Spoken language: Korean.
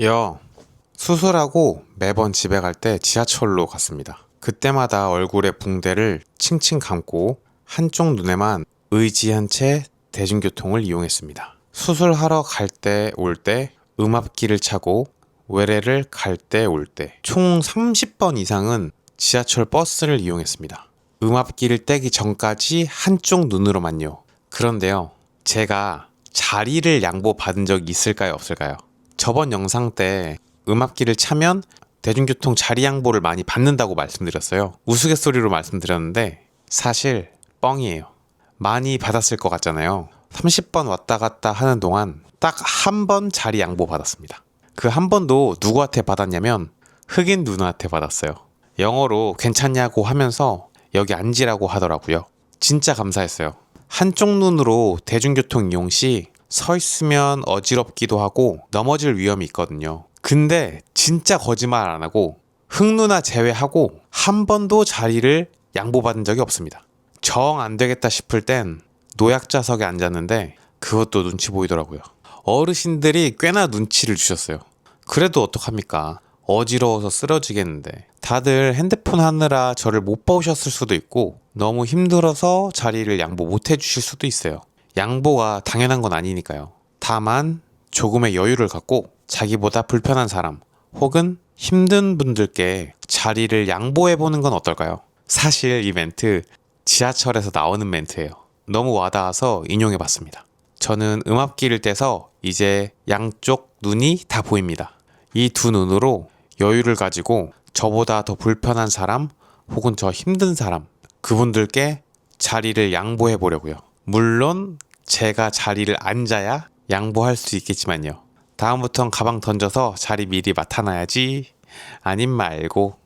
여 수술하고 매번 집에 갈 때 지하철로 갔습니다. 그때마다 얼굴에 붕대를 칭칭 감고 한쪽 눈에만 의지한 채 대중교통을 이용했습니다. 수술하러 갈 때 올 때 음압기를 차고 외래를 갈 때 올 때 총 30번 이상은 지하철 버스를 이용했습니다. 음압기를 떼기 전까지 한쪽 눈으로만요. 그런데요, 제가 자리를 양보받은 적이 있을까요, 없을까요? 저번 영상 때 음압기를 차면 대중교통 자리 양보를 많이 받는다고 말씀드렸어요. 우스갯소리로 말씀드렸는데 사실 뻥이에요. 많이 받았을 것 같잖아요. 30번 왔다 갔다 하는 동안 딱 한 번 자리 양보 받았습니다. 그 한 번도 누구한테 받았냐면 흑인 누나한테 받았어요. 영어로 괜찮냐고 하면서 여기 앉으라고 하더라고요. 진짜 감사했어요. 한쪽 눈으로 대중교통 이용 시 서 있으면 어지럽기도 하고 넘어질 위험이 있거든요. 근데 진짜 거짓말 안 하고 흑누나 제외하고 한 번도 자리를 양보받은 적이 없습니다. 정 안 되겠다 싶을 땐 노약자석에 앉았는데 그것도 눈치 보이더라고요. 어르신들이 꽤나 눈치를 주셨어요. 그래도 어떡합니까? 어지러워서 쓰러지겠는데. 다들 핸드폰 하느라 저를 못 보셨을 수도 있고 너무 힘들어서 자리를 양보 못 해주실 수도 있어요. 양보가 당연한 건 아니니까요. 다만 조금의 여유를 갖고 자기보다 불편한 사람 혹은 힘든 분들께 자리를 양보해 보는 건 어떨까요? 사실 이 멘트 지하철에서 나오는 멘트예요. 너무 와닿아서 인용해 봤습니다. 저는 음압기를 떼서 이제 양쪽 눈이 다 보입니다. 이 두 눈으로 여유를 가지고 저보다 더 불편한 사람 혹은 저 힘든 사람 그분들께 자리를 양보해 보려고요. 물론 제가 자리를 앉아야 양보할 수 있겠지만요. 다음부턴 가방 던져서 자리 미리 맡아놔야지. 아님 말고